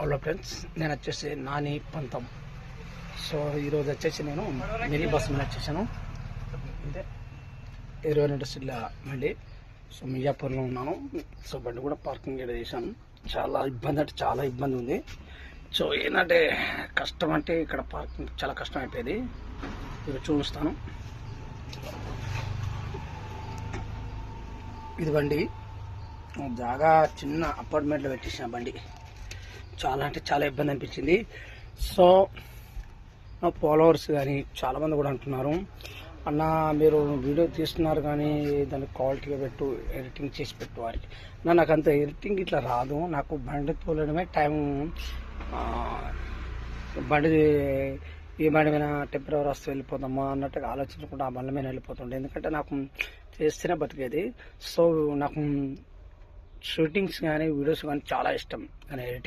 Hello friends నేను వచ్చేసి నాని పంతం. సో ఈరోజు వచ్చేసి నేను మినీ బస్ మీద వచ్చేసాను. అంటే ఇరవై రెండు సిల్ల బండి సో మియాపూర్లో ఉన్నాను. సో బండి కూడా పార్కింగ్ ఇక్కడ చేశాను. చాలా ఇబ్బంది అంటే చాలా ఇబ్బంది ఉంది. సో ఏంటంటే కష్టం అంటే ఇక్కడ పార్కింగ్ చాలా కష్టం అయిపోయేది. ఇక్కడ చూపిస్తాను. ఇది బండి. జాగా చిన్న అపార్ట్మెంట్లో పెట్టేసిన బండి. చాలా అంటే చాలా ఇబ్బంది అనిపించింది. సో నా ఫాలోవర్స్ కానీ చాలామంది కూడా అంటున్నారు. అన్న మీరు వీడియో తీస్తున్నారు కానీ దాన్ని క్వాలిటీగా పెట్టు ఎడిటింగ్ చేసి పెట్టు వారికి నా నాకు అంత ఎడిటింగ్ ఇట్లా రాదు. నాకు బండి తోలడమే టైం బండి ఈ బండి మీద టెంపరీ వస్తే వెళ్ళిపోదామా అన్నట్టుగా ఆలోచించకుండా ఆ బండ్ల మీద వెళ్ళిపోతుండే. ఎందుకంటే నాకు చేస్తేనే బతికేది. సో నాకు షూటింగ్స్ కానీ వీడియోస్ కానీ చాలా ఇష్టం. కానీ ఎడిటింగ్